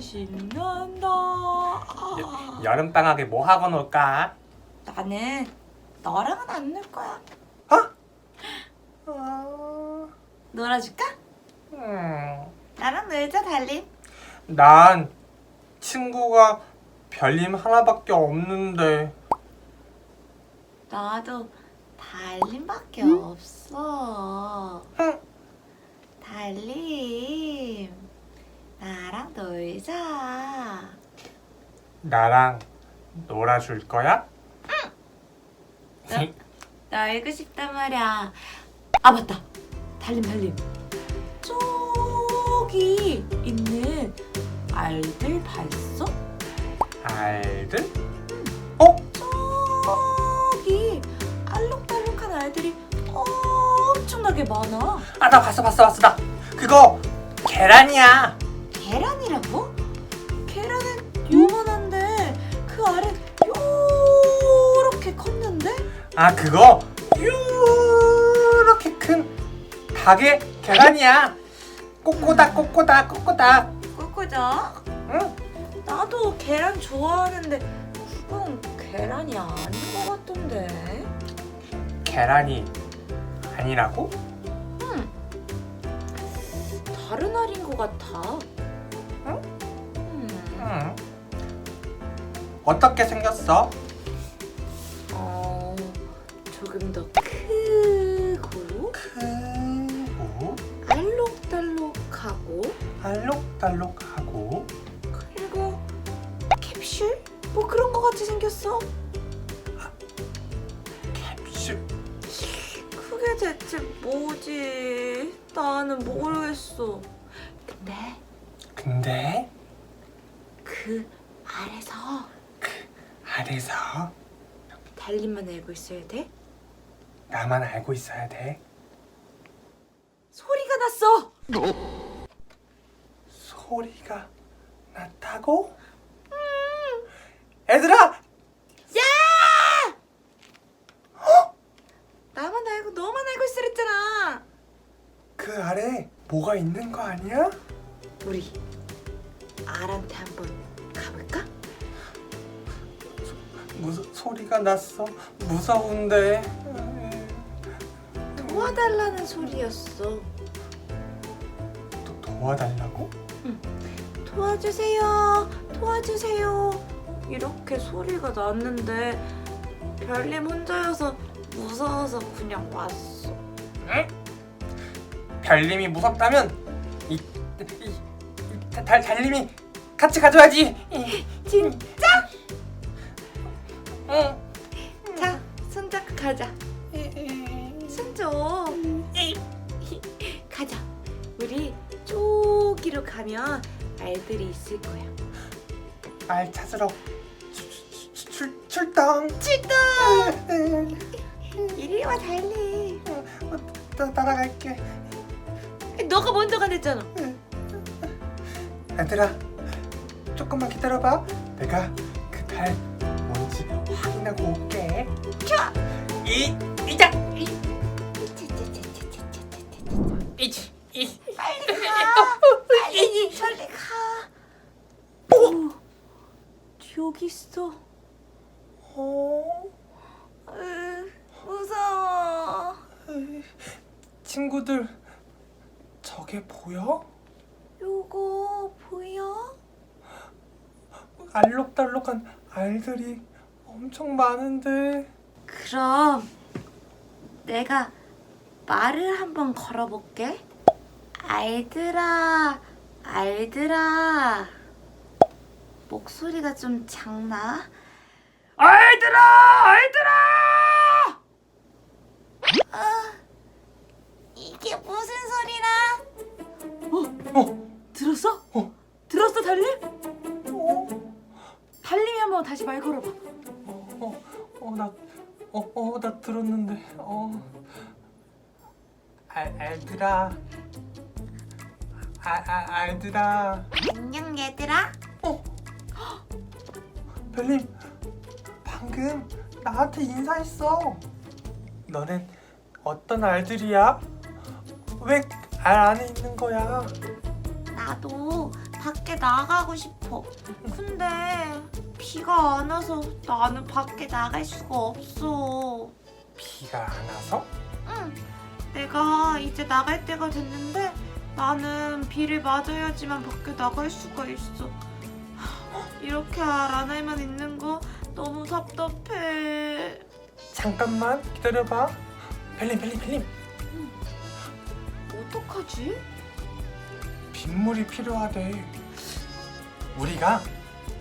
신난다. 아, 여름 방학에 뭐 하고 놀까? 나는 너랑은 안 놀 거야. 어, 놀아줄까? 음, 나랑 놀자 달림. 난 친구가 별님 하나밖에 없는데 나도 달림밖에 없어. 응. 달림, 나랑 놀자. 나랑 놀아줄 거야? 응. 놀고 싶단 말이야. 아 맞다. 달림 달림. 저기 있는 알들 봤어? 알들? 어? 저기 알록달록한 알들이 엄청나게 많아. 아 나 봤어 봤어 봤어 나 그거 계란이야 아 그거 이렇게 큰 닭의 계란이야 꼬꼬닥 꼬꼬닥 꼬꼬닥 꿀꿀죠? 응? 나도 계란 좋아하는데 그건 계란이 아닌 것 같던데. 계란이 아니라고? 다른 알인 것 같아. 응? 음. 응 어떻게 생겼어? 어, 조금 더 크고 크고 알록달록하고 알록달록하고 그리고 캡슐? 뭐 그런 것 같이 생겼어. 캡슐 그게 대체 뭐지? 나는 모르겠어. 근데 근데 그 알에서 아래서 달림만 알고 있어야 돼? 나만 알고 있어야 돼 소리가 났어. 소리가 났다고? 애들아 나만 알고 너만 알고 있으랬잖아. 그 아래 뭐가 있는 거 아니야? 우리 알한테 한번 가볼까? 무슨 소리가 났어 무서운데 도와달라는 소리였어. 또 도와달라고? 도와주세요. 도와주세요. 이렇게 소리가 났는데 별님 혼자여서 무서워서 그냥 왔어. 응? 별님이 무섭다면 이, 이, 이 달, 달님이 같이 가져야지 진짜? 응. 자, 손잡고 가자. 손 줘. 가자. 우리 저기로 가면 알들이 있을 거야. 알 찾으러 출, 출, 출, 출동 출동! 이리 와 달리. 따, 따라갈게 너가 먼저 가냈잖아. 얘들아 조금만 기다려봐 내가 그 달 뭔지 확인하고 올게 이 이자 이 여기 있어. 어? 으, 무서워. 친구들 저게 보여? 요거 보여? 알록달록한 알들이 엄청 많은데 그럼 내가 말을 한번 걸어볼게. 알들아, 알들아. 목소리가 좀 작나? 알들아, 알들아! 아, 이게 무슨 소리라? 어, 어? 들었어? 어? 들었어, 달림? 어? 달림이 한번 다시 말 걸어봐. 어? 어? 나 어? 어? 나 들었는데 어? 알, 알들아 아, 아, 알들아 안녕, 얘들아. 어? 별님 방금 나한테 인사했어 너넨 어떤 알들이야? 왜 알 안에 있는 거야? 나도 밖에 나가고 싶어. 근데 비가 안 와서 나는 밖에 나갈 수가 없어. 비가 안 와서? 응. 내가 이제 나갈 때가 됐는데 나는 비를 맞아야지만 밖에 나갈 수가 있어. 하, 이렇게 알 안에만 있는 거 너무 답답해. 잠깐만 기다려봐. 벨림 벨림 벨림. 어떡하지? 빗물이 필요하대. 우리가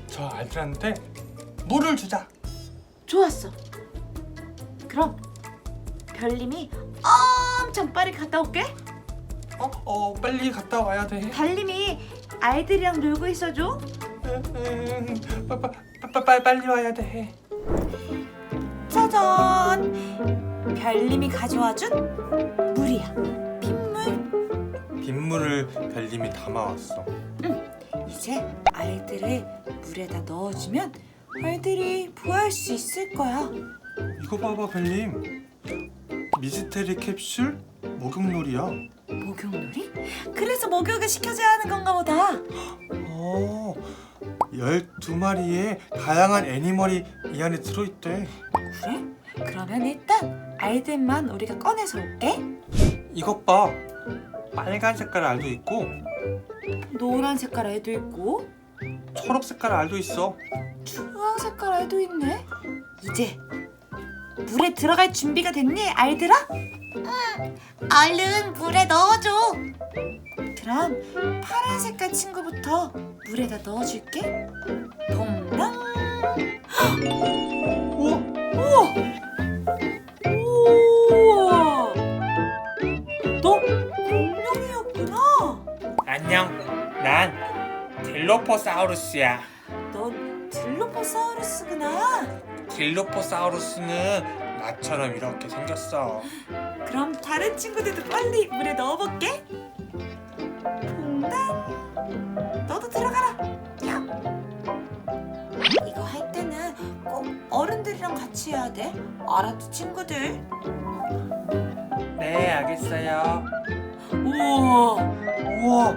저 알들한테 물을 주자. 좋았어. 그럼 별님이 엄청 빨리 갔다 올게. 어, 어, 빨리 갔다 와야 돼. 달님이 아이들이랑 놀고 있어줘. 빠, 빠, 빠, 빠, 빨리 와야 돼. 짜잔! 별님이 가져와준 물이야. 빗물. 빗물을 벨림이 담아왔어. 이제 알들을 물에다 넣어주면 알들이 부화할 수 있을 거야. 이거 봐봐 벨림. 미스테리 캡슐 목욕놀이야. 목욕놀이? 그래서 목욕을 시켜줘야 하는 건가 보다. 어, 12마리의 다양한 애니멀이 이 안에 들어있대. 그래? 그러면 일단 알들만 우리가 꺼내서 올게. 이것 봐. 빨간 색깔 알도 있고 노란 색깔 알도 있고 초록 색깔 알도 있어. 주황 색깔 알도 있네. 이제 물에 들어갈 준비가 됐니, 알들아? 응. 얼른 물에 넣어줘. 그럼 파란 색깔 친구부터 물에다 넣어줄게. 동당. 우와, 우와. 우와. 너 공룡이었구나. 안녕. 난 딜로포사우루스야. 넌 딜로포사우루스구나. 딜로포사우루스는 나처럼 이렇게 생겼어. 그럼 다른 친구들도 빨리 물에 넣어볼게. 어른들이랑 같이 해야 돼. 알았지, 친구들? 네, 알겠어요. 우와, 우와,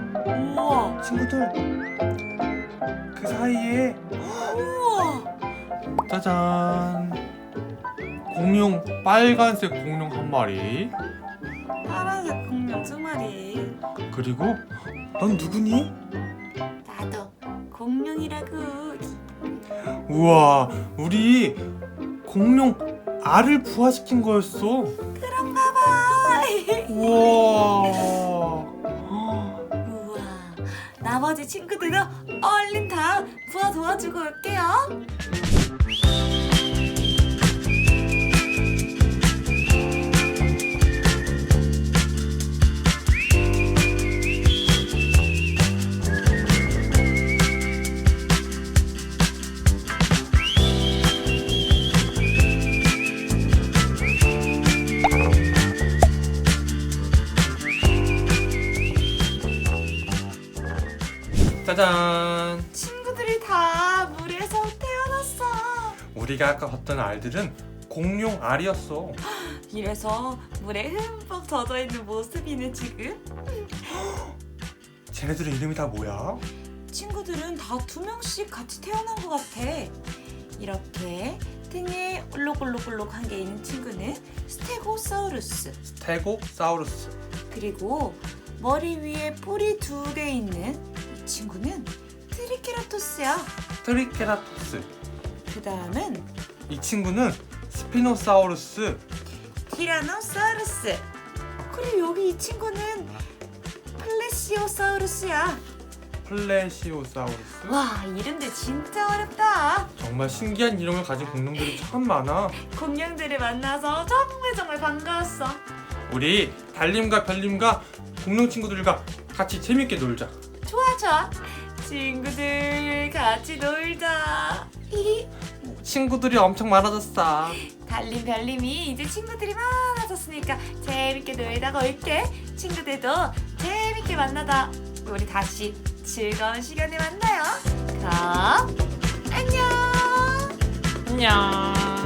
우와, 친구들. 그 사이에 우와. 짜잔. 공룡 빨간색 공룡 한 마리. 파란색 공룡 두 마리. 그리고 넌 누구니? 나도 공룡이라고. 우와, 우리 공룡 알을 부화시킨 거였어. 그런가 봐. 우와. 우와, 나머지 친구들도 얼른 다 부화 도와주고 올게요. 우리가 아까 봤던 알들은 공룡 알이었어. 이래서 물에 흠뻑 젖어 있는 모습이네 지금. 쟤네들의 이름이 다 뭐야? 친구들은 다 두 명씩 같이 태어난 것 같아. 이렇게 등에 올록올록올록 한 게 있는 친구는 스테고사우루스. 스테고사우루스. 그리고 머리 위에 뿔이 두 개 있는 이 친구는 트리케라토스야. 트리케라톱스. 그 다음은 이 친구는 스피노사우루스. 티라노사우루스. 그리고 여기 이 친구는 플레시오사우루스야. 플레시오사우루스. 와 이름들 진짜 어렵다. 정말 신기한 이름을 가진 공룡들이 참 많아. 공룡들을 만나서 정말 정말 반가웠어. 우리 달림과 별림과 공룡 친구들과 같이 재밌게 놀자. 좋아 좋아. 친구들 같이 놀자. 친구들이 엄청 많아졌어. 달림 별님이 이제 친구들이 많아졌으니까 재밌게 놀다가 올게. 친구들도 재밌게 만나다 우리 다시 즐거운 시간에 만나요. 그럼 안녕. 안녕.